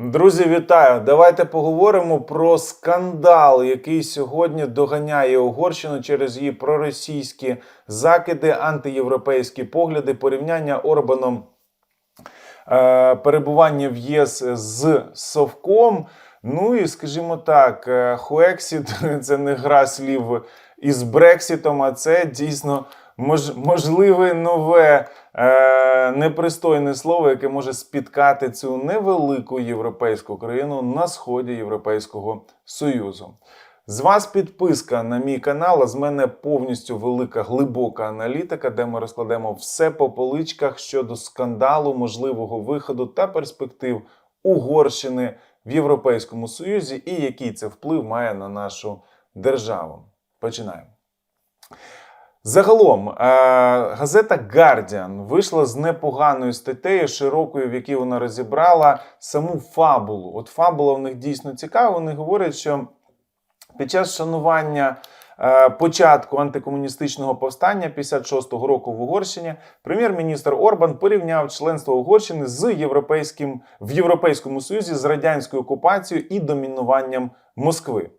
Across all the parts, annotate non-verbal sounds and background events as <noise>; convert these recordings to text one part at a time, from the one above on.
Друзі, вітаю! Давайте поговоримо про скандал, який сьогодні доганяє Угорщину через її проросійські закиди, антиєвропейські погляди, порівняння Орбаном е, перебування в ЄС з Совком. Ну і скажімо так, е, Хуексіт <laughs> це не гра слів із Брексітом, а це дійсно мож, можливе нове е, непристойне слово, яке може спіткати цю невелику європейську країну на сході Європейського Союзу. З вас підписка на мій канал, а з мене повністю велика глибока аналітика, де ми розкладемо все по поличках щодо скандалу, можливого виходу та перспектив Угорщини в Європейському Союзі і який це вплив має на нашу державу. Починаємо. Загалом, е, газета Guardian вийшла з непоганою статтею, широкою, в якій вона розібрала саму фабулу. От фабула в них дійсно цікава. Вони говорять, що під час шанування е, початку антикомуністичного повстання 56-го року в Угорщині прем'єр-міністр Орбан порівняв членство Угорщини з європейським в Європейському Союзі з радянською окупацією і домінуванням Москви.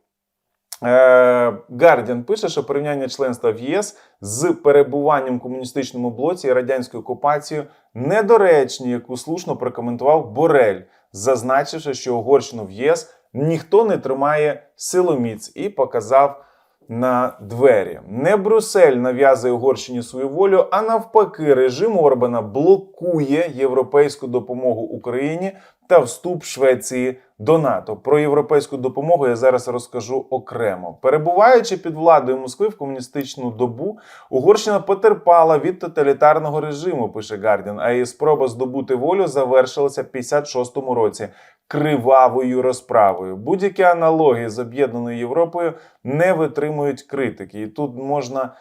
Гардіан пише, що порівняння членства в ЄС з перебуванням в комуністичному блоці і радянською окупацією недоречні, яку слушно прокоментував Борель, зазначивши, що Угорщину в ЄС ніхто не тримає силоміць і показав на двері. Не Брюссель нав'язує Угорщині свою волю, а навпаки, режим Орбана блокує європейську допомогу Україні та вступ Швеції до НАТО. Про європейську допомогу я зараз розкажу окремо. Перебуваючи під владою Москви в комуністичну добу, Угорщина потерпала від тоталітарного режиму, пише Гардін, а її спроба здобути волю завершилася в 56-му році кривавою розправою. Будь-які аналогії з об'єднаною Європою не витримують критики, і тут можна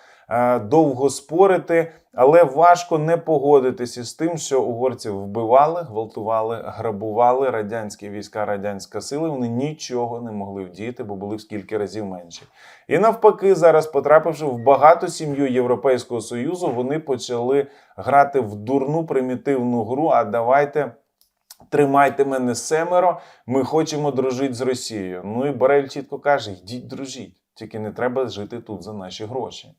довго спорити, але важко не погодитися з тим, що угорців вбивали, гвалтували, грабували радянські війська, радянська сила. Вони нічого не могли вдіяти, бо були в скільки разів менші. І навпаки, зараз, потрапивши в багату сім'ю Європейського союзу, вони почали грати в дурну примітивну гру. А давайте. Тримайте мене семеро, ми хочемо дружити з Росією. Ну і Барель чітко каже: йдіть дружіть, тільки не треба жити тут за наші гроші.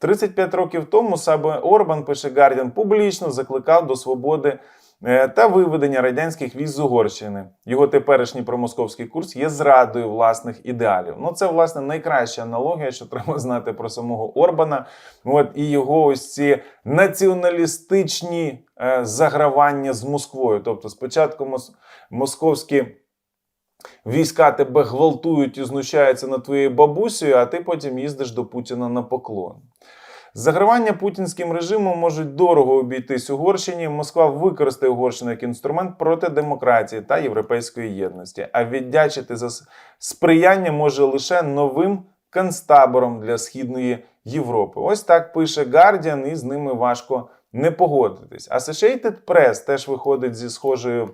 35 років тому саме Орбан, пише Гардіан, публічно закликав до свободи е, та виведення радянських військ з Угорщини. Його теперішній промосковський курс є зрадою власних ідеалів. Ну, це власне найкраща аналогія, що <laughs> треба знати про самого Орбана. От і його ось ці націоналістичні е, загравання з Москвою. Тобто, спочатку мос- московські. Війська тебе гвалтують і знущаються над твоєю бабусею, а ти потім їздиш до Путіна на поклон. Загравання путінським режимом можуть дорого обійтись Угорщині. Москва використає Угорщину як інструмент проти демократії та європейської єдності. А віддячити за сприяння може лише новим концтабором для східної Європи. Ось так пише Guardian, і з ними важко не погодитись. Associated Press теж виходить зі схожою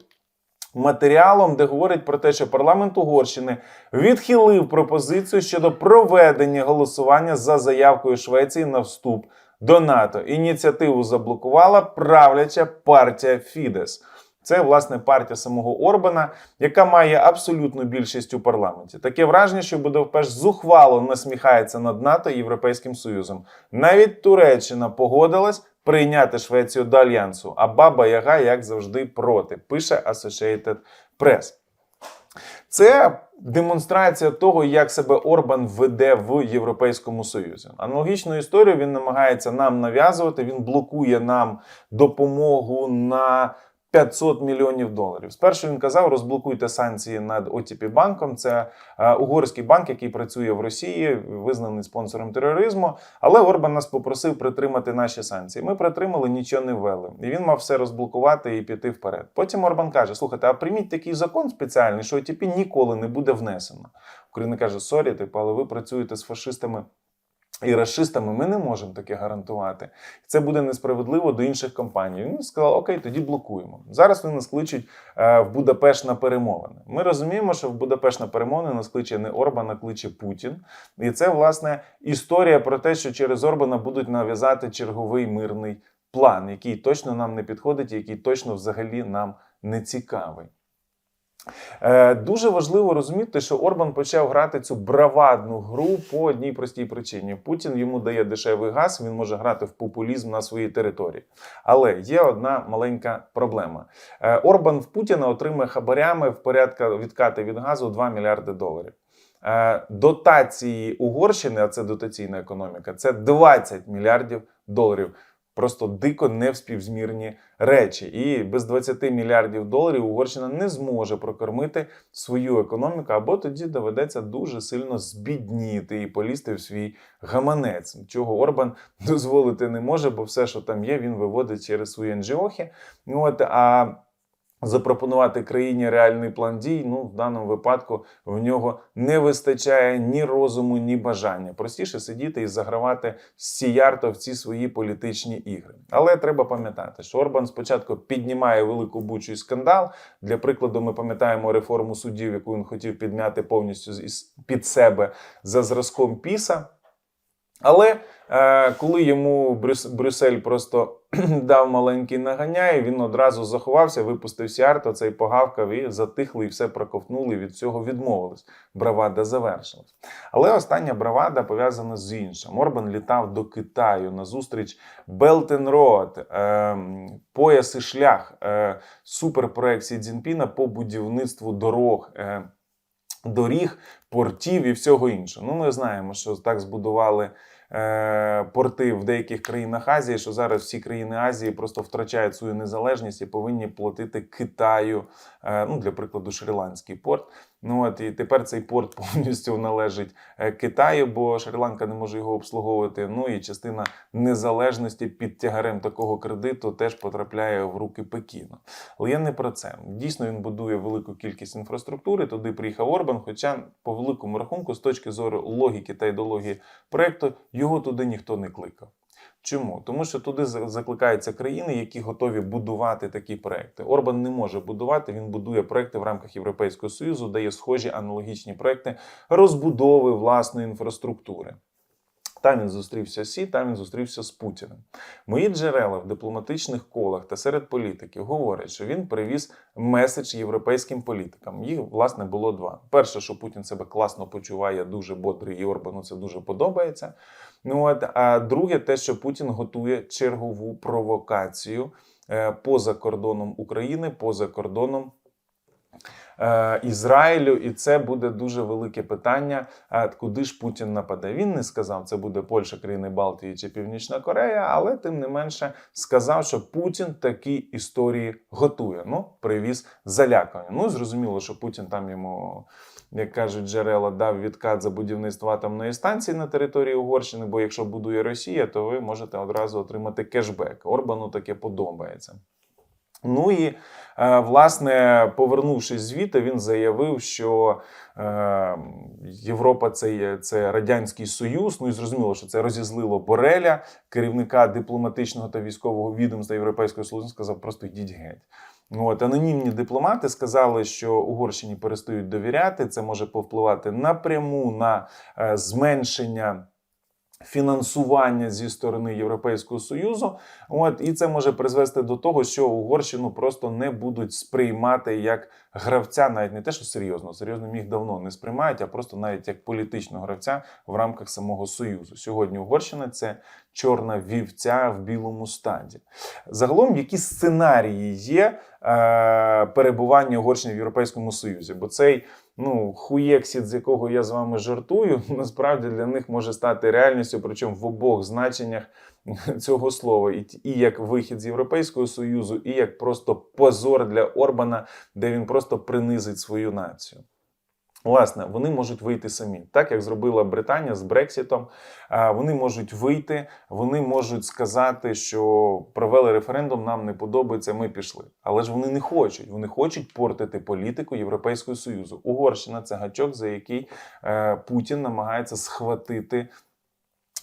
матеріалом, де говорить про те, що парламент Угорщини відхилив пропозицію щодо проведення голосування за заявкою Швеції на вступ до НАТО. Ініціативу заблокувала правляча партія Фідес. Це власне партія самого Орбана, яка має абсолютну більшість у парламенті. Таке враження, що Будапешт зухвало насміхається над НАТО і Європейським Союзом. Навіть Туреччина погодилась прийняти Швецію до альянсу, а Баба Яга, як завжди, проти. Пише Associated Press. Це демонстрація того, як себе Орбан веде в Європейському Союзі. Аналогічну історію він намагається нам нав'язувати. Він блокує нам допомогу на 500 мільйонів доларів. Спершу він казав, розблокуйте санкції над OTP банком. Це е, угорський банк, який працює в Росії, визнаний спонсором тероризму. Але Орбан нас попросив притримати наші санкції. Ми притримали, нічого не ввели. І він мав все розблокувати і піти вперед. Потім Орбан каже: слухайте, а прийміть такий закон спеціальний, що OTP ніколи не буде внесено. Україна каже: сорі, типу, але ви працюєте з фашистами. І расистами ми не можемо таке гарантувати. Це буде несправедливо до інших компаній. Він сказав, окей, тоді блокуємо. Зараз вони нас кличуть е, в Будапешт на перемовини. Ми розуміємо, що в Будапешт на перемовини нас кличе не Орбан, а кличе Путін. І це власне історія про те, що через Орбана будуть нав'язати черговий мирний план, який точно нам не підходить, який точно взагалі нам не цікавий. Е, дуже важливо розуміти, що Орбан почав грати цю бравадну гру по одній простій причині. Путін йому дає дешевий газ, він може грати в популізм на своїй території. Але є одна маленька проблема. Е, Орбан в Путіна отримує хабарями в порядку відкати від газу 2 мільярди доларів. Е, Дотації Угорщини, а це дотаційна економіка, це 20 мільярдів доларів. Просто дико невспівзмірні речі. І без 20 мільярдів доларів Угорщина не зможе прокормити свою економіку, або тоді доведеться дуже сильно збідніти і полізти в свій гаманець, чого Орбан <laughs> дозволити не може, бо все, що там є, він виводить через свої НЖОхи. От, а запропонувати країні реальний план дій, ну в даному випадку в нього не вистачає ні розуму, ні бажання. Простіше сидіти і загравати сіярто в ці свої політичні ігри. Але треба пам'ятати, що Орбан спочатку піднімає велику бучу і скандал. Для прикладу, ми пам'ятаємо реформу суддів, яку він хотів підмяти повністю з- під себе за зразком Піса. Але е, коли йому Брюс, Брюссель просто <clears throat> дав маленький наганяй, він одразу заховався, випустив сіарто, цей погавкав і затихли, і все проковтнули, від цього відмовились. Бравада завершилась. Але остання бравада пов'язана з іншим. Орбан літав до Китаю на зустріч Belt and Road, е, пояс і шлях, е, суперпроект Сі Цзіньпіна по будівництву дорог. Е, доріг, портів і всього іншого. Ну, ми знаємо, що так збудували порти в деяких країнах Азії, що зараз всі країни Азії просто втрачають свою незалежність і повинні платити Китаю, е, ну, для прикладу, Шрі-Ланський порт. Ну от і тепер цей порт <laughs> повністю належить е, Китаю, бо Шрі-Ланка не може його обслуговувати. Ну і частина незалежності під тягарем такого кредиту теж потрапляє в руки Пекіну. Але я не про це. Дійсно, він будує велику кількість інфраструктури. Туди приїхав Орбан. Хоча, по великому рахунку, з точки зору логіки та ідеології проекту, його туди ніхто не кликав. Чому? Тому що туди закликаються країни, які готові будувати такі проекти. Орбан не може будувати, він будує проекти в рамках Європейського Союзу, де є схожі аналогічні проекти розбудови власної інфраструктури. Там він зустрівся Сі, там він зустрівся з Путіним. Мої джерела в дипломатичних колах та серед політиків говорять, що він привіз меседж європейським політикам. Їх власне було два: перше, що Путін себе класно почуває, дуже бодрий, і Орбану це дуже подобається. Ну от а друге, те, що Путін готує чергову провокацію е, поза кордоном України, поза кордоном. Е, Ізраїлю, і це буде дуже велике питання. Куди ж Путін нападе? Він не сказав, це буде Польща, країни Балтії чи Північна Корея, але тим не менше сказав, що Путін такі історії готує. Ну, привіз залякування. Ну зрозуміло, що Путін там йому як кажуть джерела, дав відкат за будівництво атомної станції на території Угорщини. Бо якщо будує Росія, то ви можете одразу отримати кешбек. Орбану таке подобається. Ну і е, власне, повернувшись звідти, він заявив, що е, Європа це, це радянський союз. Ну і зрозуміло, що це розізлило Бореля, керівника дипломатичного та військового відомства Європейського Союзу. Сказав, просто йдіть геть. Ну, От анонімні дипломати сказали, що Угорщині перестають довіряти. Це може повпливати напряму на е, зменшення. Фінансування зі сторони Європейського союзу, от і це може призвести до того, що Угорщину просто не будуть сприймати як гравця, навіть не те, що серйозно, серйозно їх давно не сприймають, а просто навіть як політичного гравця в рамках самого союзу. Сьогодні Угорщина це чорна вівця в білому стаді. Загалом, які сценарії є е, перебування Угорщини в Європейському Союзі? Бо цей ну, хуєксід, з якого я з вами жартую, <laughs> насправді для них може стати реальністю, причому в обох значеннях <laughs> цього слова, і, і як вихід з Європейського Союзу, і як просто позор для Орбана, де він просто принизить свою націю. Власне, вони можуть вийти самі, так як зробила Британія з Брексітом. Вони можуть вийти, вони можуть сказати, що провели референдум, нам не подобається, ми пішли. Але ж вони не хочуть. Вони хочуть портити політику Європейського союзу. Угорщина це гачок, за який е, Путін намагається схватити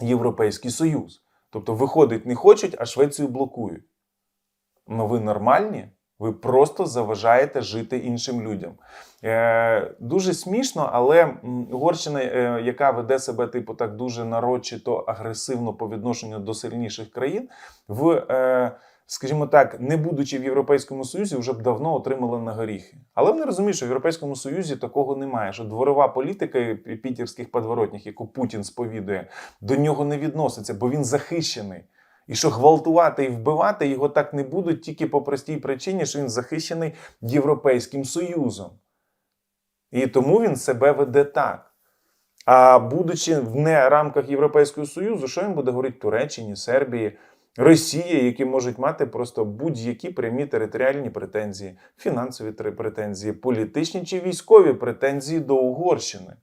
Європейський Союз. Тобто, виходить, не хочуть, а Швецію блокують. Ну ви нормальні? Ви просто заважаєте жити іншим людям. Е, дуже смішно, але Угорщина, е, яка веде себе типу так дуже нарочито агресивно по відношенню до сильніших країн, в е, скажімо так, не будучи в Європейському Союзі, вже б давно отримали на горіхи. Але вони розуміють, що в Європейському Союзі такого немає. Що дворова політика пітерських подворотніх, яку Путін сповідує, до нього не відноситься, бо він захищений. І що гвалтувати і вбивати його так не будуть тільки по простій причині, що він захищений Європейським Союзом. І тому він себе веде так. А будучи в не рамках Європейського Союзу, що він буде говорити Туреччині, Сербії, Росії, які можуть мати просто будь-які прямі територіальні претензії, фінансові претензії, політичні чи військові претензії до Угорщини.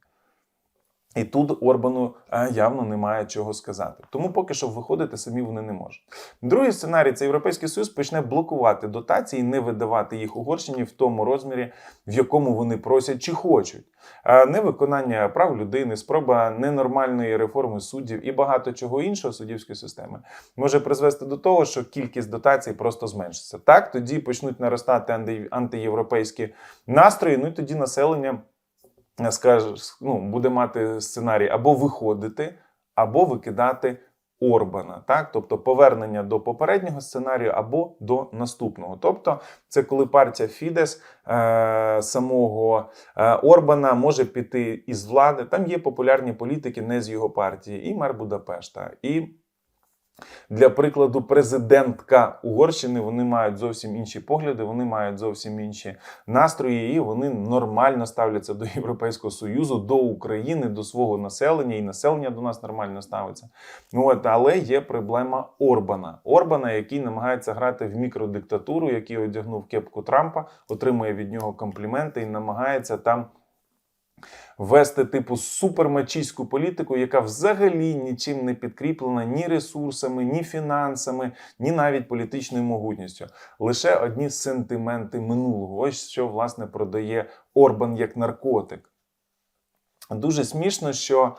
І тут Орбану явно немає чого сказати. Тому поки що виходити самі вони не можуть. Другий сценарій це Європейський Союз почне блокувати дотації, не видавати їх Угорщині в тому розмірі, в якому вони просять чи хочуть. Невиконання прав людини, спроба ненормальної реформи суддів і багато чого іншого суддівської системи може призвести до того, що кількість дотацій просто зменшиться. Так тоді почнуть наростати антиєвропейські настрої. Ну і тоді населення скаже, ну, буде мати сценарій або виходити, або викидати Орбана, так, тобто повернення до попереднього сценарію або до наступного. Тобто, це коли партія Фідес е, самого е, Орбана може піти із влади. Там є популярні політики не з його партії, і мер Будапешта. і для прикладу, президентка Угорщини вони мають зовсім інші погляди, вони мають зовсім інші настрої, і вони нормально ставляться до Європейського союзу, до України, до свого населення, і населення до нас нормально ставиться. От, але є проблема Орбана. Орбана, який намагається грати в мікродиктатуру, який одягнув кепку Трампа, отримує від нього компліменти і намагається там вести типу супермачійську політику, яка взагалі нічим не підкріплена ні ресурсами, ні фінансами, ні навіть політичною могутністю. Лише одні сентименти минулого. Ось що власне продає Орбан як наркотик. Дуже смішно, що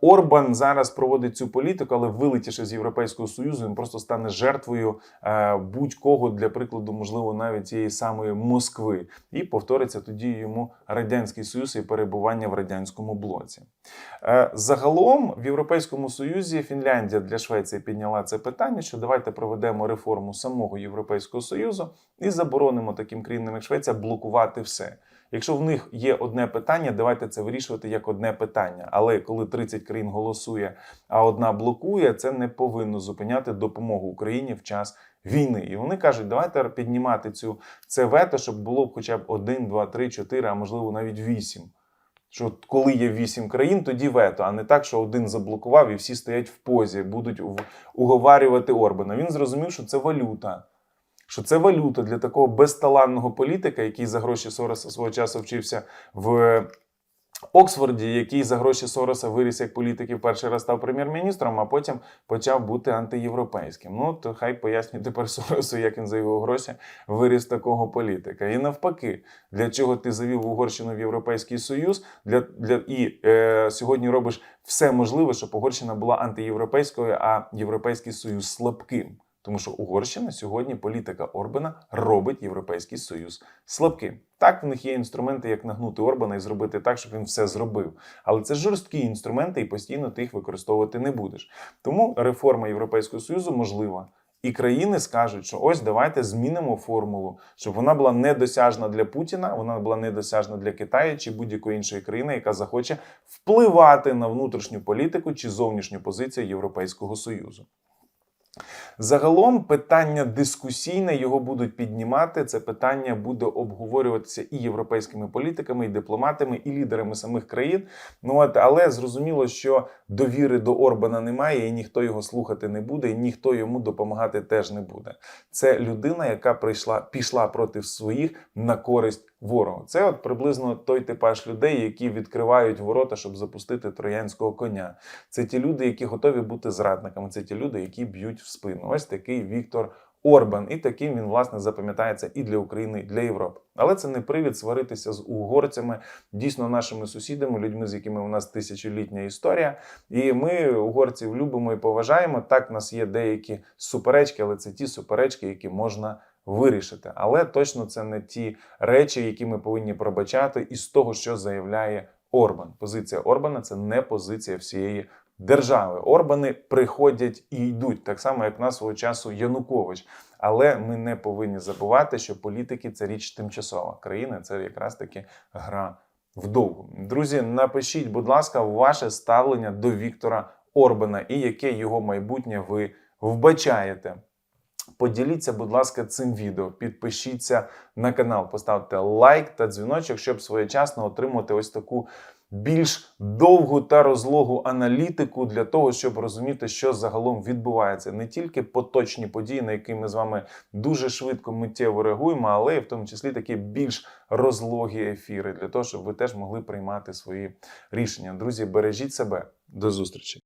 Орбан зараз проводить цю політику, але вилетівши з Європейського союзу, він просто стане жертвою е, будь-кого для прикладу, можливо, навіть цієї самої Москви, і повториться тоді йому радянський союз і перебування в радянському блоці. Е, загалом в Європейському Союзі Фінляндія для Швеції підняла це питання, що давайте проведемо реформу самого Європейського Союзу і заборонимо таким країнам, як Швеція, блокувати все. Якщо в них є одне питання, давайте це вирішувати як одне питання. Але коли 30 країн голосує, а одна блокує, це не повинно зупиняти допомогу Україні в час війни. І вони кажуть, давайте піднімати цю це вето, щоб було б хоча б один, два, три, чотири, а можливо навіть вісім. Що коли є вісім країн, тоді вето, а не так, що один заблокував і всі стоять в позі, будуть уговарювати Орбана. Він зрозумів, що це валюта що це валюта для такого безталанного політика, який за гроші Сороса свого часу вчився в Оксфорді, який за гроші Сороса виріс як політик і перший раз став прем'єр-міністром, а потім почав бути антиєвропейським. Ну то хай пояснює тепер Соросу, як він за його гроші виріс такого політика. І навпаки, для чого ти завів Угорщину в Європейський Союз, для для і е, сьогодні робиш все можливе, щоб Угорщина була антиєвропейською, а Європейський Союз слабким. Тому що Угорщина сьогодні політика Орбана робить Європейський Союз слабким. Так, в них є інструменти, як нагнути Орбана і зробити так, щоб він все зробив. Але це жорсткі інструменти, і постійно ти їх використовувати не будеш. Тому реформа Європейського Союзу можлива. І країни скажуть, що ось давайте змінимо формулу, щоб вона була недосяжна для Путіна, вона була недосяжна для Китаю чи будь-якої іншої країни, яка захоче впливати на внутрішню політику чи зовнішню позицію Європейського Союзу. Загалом питання дискусійне його будуть піднімати. Це питання буде обговорюватися і європейськими політиками, і дипломатами, і лідерами самих країн. Ну от але зрозуміло, що довіри до Орбана немає, і ніхто його слухати не буде, і ніхто йому допомагати теж не буде. Це людина, яка прийшла пішла проти своїх на користь ворогу. Це от приблизно той типаж людей, які відкривають ворота, щоб запустити троянського коня. Це ті люди, які готові бути зрадниками. Це ті люди, які б'ють в спину. Ось такий Віктор. Орбан, і таким він власне запам'ятається і для України, і для Європи. Але це не привід сваритися з угорцями, дійсно нашими сусідами, людьми, з якими у нас тисячолітня історія. І ми угорців любимо і поважаємо. Так, в нас є деякі суперечки, але це ті суперечки, які можна вирішити. Але точно це не ті речі, які ми повинні пробачати із того, що заявляє Орбан. Позиція Орбана це не позиція всієї держави. Орбани приходять і йдуть, так само як на свого часу Янукович. Але ми не повинні забувати, що політики це річ тимчасова. Країна це якраз таки гра вдовгу. Друзі, напишіть, будь ласка, ваше ставлення до Віктора Орбана і яке його майбутнє ви вбачаєте. Поділіться, будь ласка, цим відео. Підпишіться на канал, поставте лайк та дзвіночок, щоб своєчасно отримати ось таку більш довгу та розлогу аналітику для того, щоб розуміти, що загалом відбувається. Не тільки поточні події, на які ми з вами дуже швидко миттєво реагуємо, але й в тому числі такі більш розлогі ефіри, для того, щоб ви теж могли приймати свої рішення. Друзі, бережіть себе. До зустрічі!